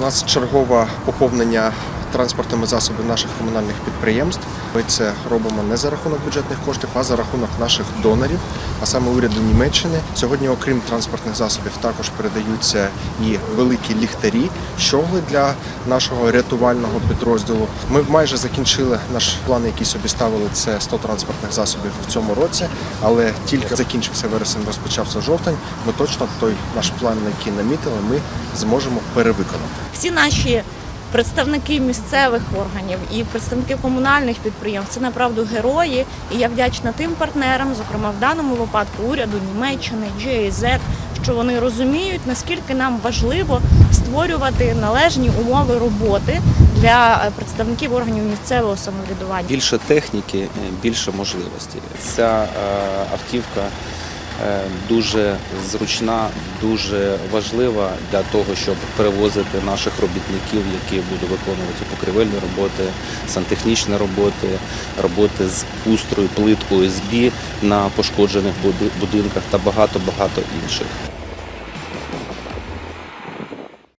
У нас чергове поповнення транспортними засобами наших комунальних підприємств. Ми це робимо не за рахунок бюджетних коштів, а за рахунок наших донорів, а саме уряду Німеччини. Сьогодні, окрім транспортних засобів, також передаються і великі ліхтарі, щогли для нашого рятувального підрозділу. Ми майже закінчили наш план, який собі ставили. Це 100 транспортних засобів в цьому році, але тільки закінчився вересень, розпочався жовтень. Ми точно той наш план, який намітили, ми зможемо перевиконати. всі наші представники місцевих органів і представники комунальних підприємств це направду герої. І я вдячна тим партнерам, зокрема в даному випадку уряду Німеччини, GIZ, що вони розуміють, наскільки нам важливо створювати належні умови роботи для представників органів місцевого самоврядування. Більше техніки, е, більше можливостей. Ця е, автівка дуже зручна, дуже важлива для того, щоб перевозити наших робітників, які будуть виконувати покривельні роботи, сантехнічні роботи, роботи з устрою, плиткою СБ на пошкоджених будинках та багато багато інших.